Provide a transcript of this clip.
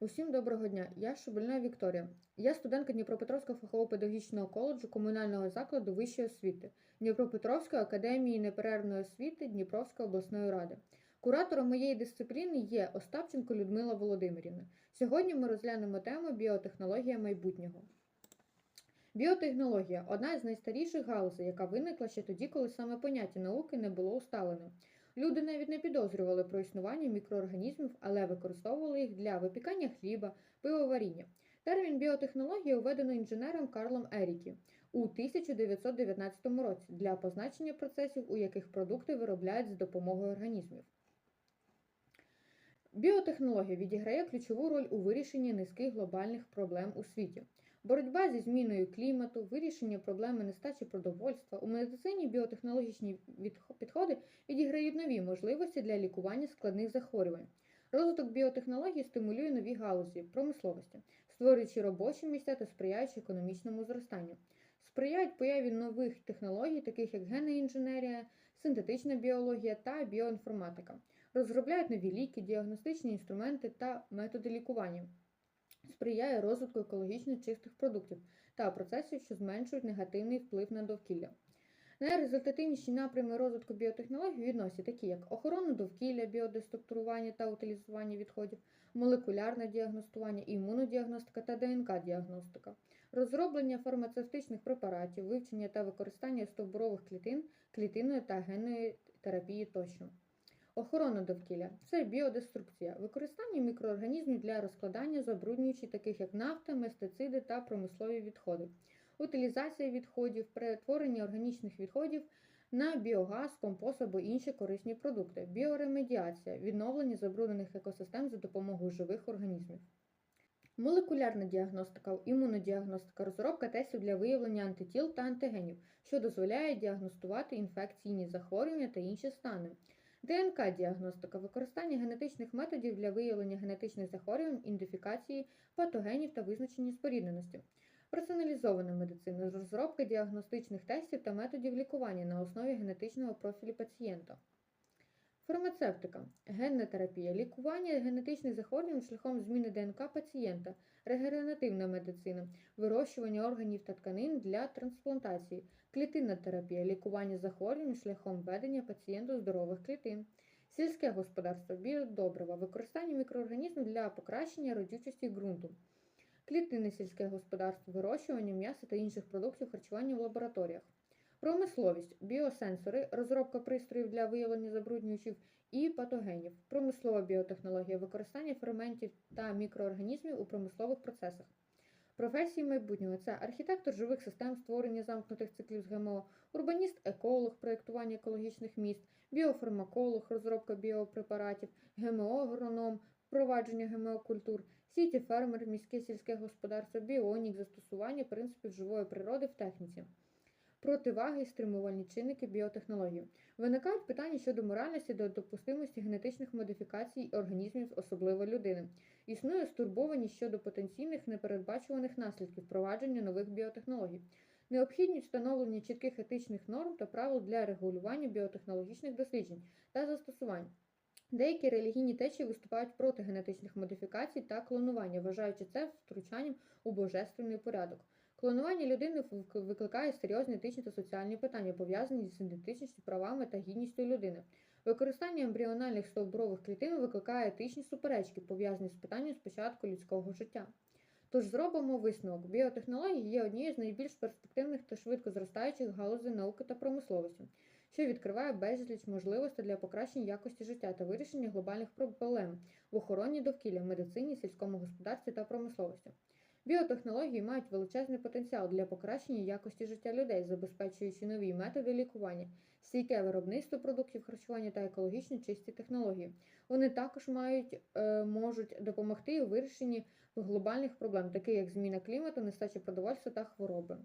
Усім доброго дня. Я Шубельна Вікторія. Я студентка Дніпропетровського фахового педагогічного коледжу комунального закладу вищої освіти Дніпропетровської академії неперервної освіти Дніпровської обласної ради. Куратором моєї дисципліни є Остапченко Людмила Володимирівна. Сьогодні ми розглянемо тему біотехнологія майбутнього. Біотехнологія одна з найстаріших галузей, яка виникла ще тоді, коли саме поняття науки не було усталене. Люди навіть не підозрювали про існування мікроорганізмів, але використовували їх для випікання хліба, пивоваріння. Термін біотехнологія введено інженером Карлом Ерікі у 1919 році для позначення процесів, у яких продукти виробляють з допомогою організмів. Біотехнологія відіграє ключову роль у вирішенні низки глобальних проблем у світі. Боротьба зі зміною клімату, вирішення проблеми нестачі продовольства. У медицині біотехнологічні підходи відіграють нові можливості для лікування складних захворювань. Розвиток біотехнологій стимулює нові галузі промисловості, створюючи робочі місця та сприяючи економічному зростанню. Сприяють появі нових технологій, таких як генна інженерія, синтетична біологія та біоінформатика. Розробляють нові ліки, діагностичні інструменти та методи лікування. Сприяє розвитку екологічно чистих продуктів та процесів, що зменшують негативний вплив на довкілля. Найрезультативніші напрями розвитку біотехнологій відносять такі, як охорона довкілля, біодеструктурування та утилізування відходів, молекулярне діагностування, імунодіагностика та ДНК-діагностика, розроблення фармацевтичних препаратів, вивчення та використання стовбурових клітин, клітинної та генної терапії тощо. Охорона довкілля це біодеструкція, використання мікроорганізмів для розкладання забруднюючі, таких як нафта, пестициди та промислові відходи, утилізація відходів, перетворення органічних відходів на біогаз, компост або інші корисні продукти, біоремедіація, відновлення забруднених екосистем за допомогою живих організмів. Молекулярна діагностика, імунодіагностика, розробка тестів для виявлення антитіл та антигенів, що дозволяє діагностувати інфекційні захворювання та інші стани. ДНК-діагностика використання генетичних методів для виявлення генетичних захворювань, ідентифікації патогенів та визначення спорідненості. Персоналізована медицина розробка діагностичних тестів та методів лікування на основі генетичного профілю пацієнта. Фармацевтика, генна терапія, лікування генетичних захворювань шляхом зміни ДНК пацієнта, регенеративна медицина, вирощування органів та тканин для трансплантації, клітинна терапія, лікування захворювань шляхом введення пацієнту здорових клітин, сільське господарство, біодобрива, використання мікроорганізмів для покращення родючості ґрунту, клітинне сільське господарство, вирощування м'яса та інших продуктів харчування в лабораторіях. Промисловість, біосенсори, розробка пристроїв для виявлення забруднюючих і патогенів, промислова біотехнологія, використання ферментів та мікроорганізмів у промислових процесах. Професії майбутнього це архітектор живих систем, створення замкнутих циклів з ГМО, урбаніст, еколог, проєктування екологічних міст, біофармаколог, розробка біопрепаратів, ГМО-агроном, впровадження ГМО-культур, сіті фермер, міське сільське господарство, біонік, застосування принципів живої природи в техніці противаги і стримувальні чинники біотехнології. Виникають питання щодо моральності та допустимості генетичних модифікацій організмів, особливо людини. Існує стурбованість щодо потенційних непередбачуваних наслідків впровадження нових біотехнологій. Необхідність встановлення чітких етичних норм та правил для регулювання біотехнологічних досліджень та застосувань. Деякі релігійні течії виступають проти генетичних модифікацій та клонування, вважаючи це втручанням у божественний порядок. Клонування людини викликає серйозні етичні та соціальні питання, пов'язані з ідентичністю, правами та гідністю людини. Використання ембріональних стовбурових клітин викликає етичні суперечки, пов'язані з питанням спочатку людського життя. Тож зробимо висновок. Біотехнології є однією з найбільш перспективних та швидко зростаючих галузей науки та промисловості, що відкриває безліч можливостей для покращення якості життя та вирішення глобальних проблем в охороні довкілля, медицині, сільському господарстві та промисловості. Біотехнології мають величезний потенціал для покращення якості життя людей, забезпечуючи нові методи лікування, стійке виробництво продуктів харчування та екологічно чисті технології. Вони також мають, е, можуть допомогти у вирішенні глобальних проблем, таких як зміна клімату, нестача продовольства та хвороби.